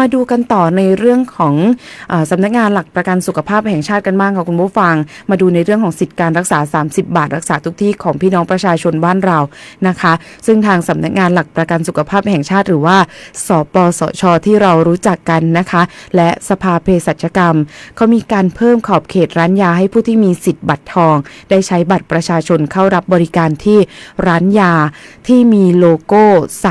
มาดูกันต่อในเรื่องของอสำนักงานหลักประกันสุขภาพแห่งชาติกันบ้างค่ะคุณผู้ฟัง มาดูในเรื่องของสิทธิการรักษา 30 บาท รักษาทุกที่ของพี่น้องประชาชนบ้านเรานะคะ ซึ่งทางสำนักงานหลักประกันสุขภาพแห่งชาติหรือว่า สปสช ที่เรารู้จักกันนะคะ และสภาเภสัชกรรมเขามีการเพิ่มขอบเขตร้านยาให้ผู้ที่มีสิทธิ์บัตรทอง ได้ใช้บัตรประชาชนเข้ารับบริการที่ร้านยาที่มีโลโก้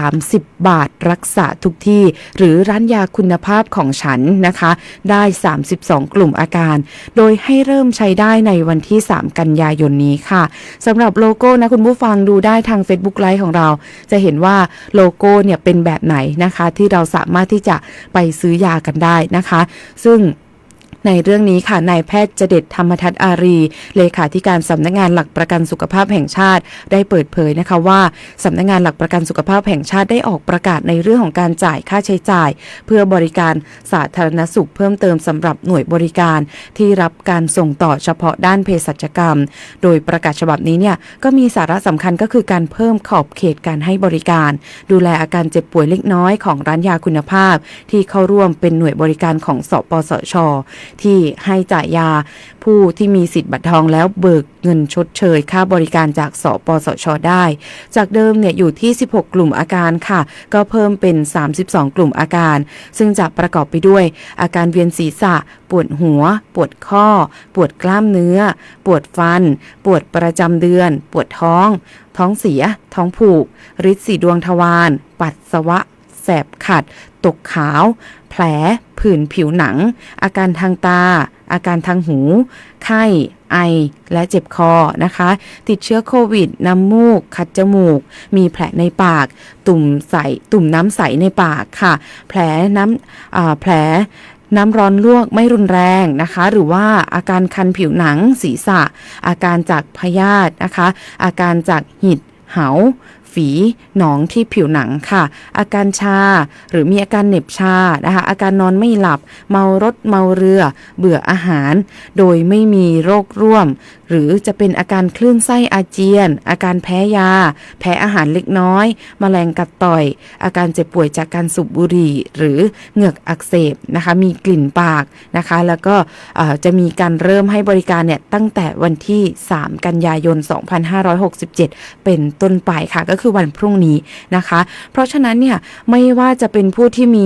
30 บาท รักษาทุกที่ หรือร้านยาคุณภาพของฉันนะคะ ได้ 32 กลุ่มอาการ โดยให้เริ่มใช้ได้ในวันที่ 3 กันยายนนี้ค่ะสำหรับโลโก้นะคุณผู้ฟังดูได้ทาง Facebook ไลฟ์ของเรา จะเห็นว่าโลโก้เนี่ยเป็นแบบไหนนะคะ ที่เราสามารถที่จะไปซื้อยากันได้นะคะ ซึ่ง ในเรื่องนี้ค่ะนายแพทย์เจเด็ดธรรมทัศน์อารี เลขาธิการสำนักงานหลักประกันสุขภาพแห่งชาติ ได้เปิดเผยนะคะว่าสำนักงานหลักประกันสุขภาพแห่งชาติได้ออกประกาศในเรื่องของการจ่ายค่าใช้จ่าย เพื่อบริการสาธารณสุขเพิ่มเติมสำหรับหน่วยบริการ ที่รับการส่งต่อเฉพาะด้านเภสัชกรรม โดยประกาศฉบับนี้เนี่ยก็มีสาระสำคัญก็คือการเพิ่มขอบเขตการให้บริการ ดูแลอาการเจ็บป่วยเล็กน้อยของร้านยาคุณภาพ ที่เข้าร่วมเป็นหน่วยบริการของสปสชที่ให้จ่ายยาผู้ที่มีสิทธิ์บัตรทองแล้วเบิกเงินชดเชย ค่าบริการจากสปสชได้ จากเดิมเนี่ยอยู่ที่ 16 กลุ่มอาการค่ะ ก็เพิ่มเป็น 32 กลุ่มอาการ ซึ่งจะประกอบไปด้วย อาการเวียนศีรษะ ปวดหัว ปวดข้อ ปวดกล้ามเนื้อ ปวดฟัน ปวดประจำเดือน ปวดท้อง ท้องเสีย ท้องผูกริดสีดวงทวาร ปัสสาวะ แสบขัด ตกขาว แผล ผื่นผิวหนัง อาการทางตา อาการทางหู ไข้ ไอ และเจ็บคอนะคะ ติดเชื้อโควิด น้ำมูก คัดจมูก มีแผลในปาก ตุ่มใส ตุ่มน้ำใสในปากค่ะ แผลน้ำแผลน้ำร้อนลวกไม่รุนแรงนะคะ หรือว่าอาการคันผิวหนังศีรษะ อาการจากพยาธินะคะ อาการจากหิด เหา ฝีหนองที่ผิวหนังค่ะ อาการชาหรือมีอาการเหน็บชานะคะอาการนอนไม่หลับ เมารถเมาเรือ เบื่ออาหาร โดยไม่มีโรคร่วม หรือจะเป็นอาการคลื่นไส้อาเจียน อาการแพ้ยา แพ้อาหารเล็กน้อยแมลงกัดต่อย อาการเจ็บป่วยจากการสูบบุหรี่ หรือเหงือกอักเสบนะคะมีกลิ่นปากนะคะ แล้วก็จะมีการเริ่มให้บริการเนี่ยตั้งแต่วันที่ 3 กันยายน 2567 เป็นต้นไปค่ะก็คือคือวันพรุ่งนี้นะคะ เพราะฉะนั้นเนี่ยไม่ว่าจะเป็นผู้ที่มี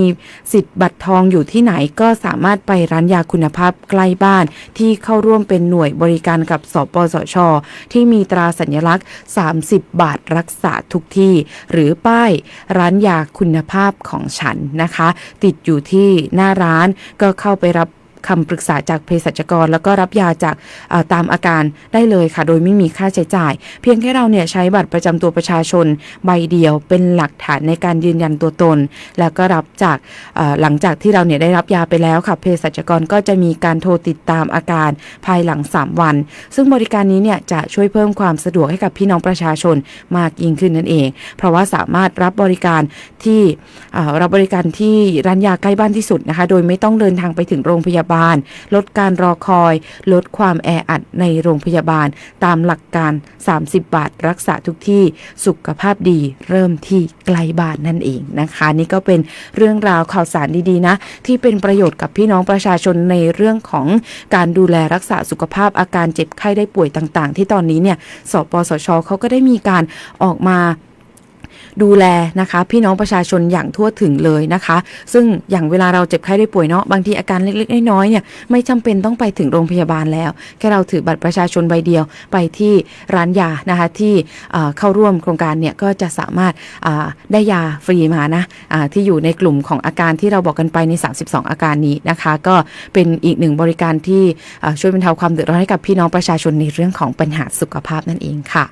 สิทธิ์บัตรทองอยู่ที่ไหนก็สามารถไปร้านยาคุณภาพใกล้บ้าน ที่เข้าร่วมเป็นหน่วยบริการกับสปสช ที่มีตราสัญลักษณ์ 30 บาทรักษาทุกที่ หรือป้ายร้านยาคุณภาพของฉันนะคะ ติดอยู่ที่หน้าร้านก็เข้าไปรับ คำปรึกษาจากเภสัชกร แล้วก็รับยาจากตามอาการได้เลยค่ะ โดยไม่มีค่าใช้จ่าย เพียงแค่เราเนี่ยใช้บัตรประจำตัวประชาชนใบเดียวเป็นหลักฐานในการยืนยันตัวตน แล้วก็รับจากหลังจากที่เราเนี่ยได้รับยาไปแล้วค่ะเภสัชกรก็จะมีการโทรติดตามอาการภายหลัง 3 วัน ซึ่งบริการนี้เนี่ยจะช่วยเพิ่มความสะดวกให้กับพี่น้องประชาชนมากยิ่งขึ้นนั่นเอง เพราะว่าสามารถรับบริการที่รับบริการที่ร้านยาใกล้บ้านที่สุดนะคะ โดยไม่ต้องเดินทางไปถึงโรงพยาบาลลดการรอคอย ลดความแออัดในโรงพยาบาล ตามหลักการ 30 บาทรักษาทุกที่สุขภาพดีเริ่มที่ใกล้บ้านนั่นเองนะคะ นี่ก็เป็นเรื่องราวข่าวสารดีๆนะ ที่เป็นประโยชน์กับพี่น้องประชาชนในเรื่องของการดูแลรักษาสุขภาพอาการเจ็บไข้ได้ป่วยต่าง ๆ ที่ตอนนี้เนี่ยสปสชเขาก็ได้มีการออกมา ดูแลนะคะ พี่น้องประชาชนอย่างทั่วถึงเลยนะคะ ซึ่งอย่างเวลาเราเจ็บไข้ได้ป่วยเนาะบางทีอาการเล็กๆน้อยๆเนี่ยไม่จำเป็นต้องไปถึงโรงพยาบาลแล้ว แค่เราถือบัตรประชาชนใบเดียวไปที่ร้านยานะคะที่เข้าร่วมโครงการเนี่ยก็จะสามารถได้ยาฟรีมานะอ่าที่อยู่ในกลุ่มของอาการที่เราบอกกันไปใน 32 อาการนี้นะคะ ก็เป็นอีกหนึ่งบริการที่ช่วยบรรเทาความเดือดร้อนให้กับพี่น้องประชาชนในเรื่องของปัญหาสุขภาพนั่นเองค่ะ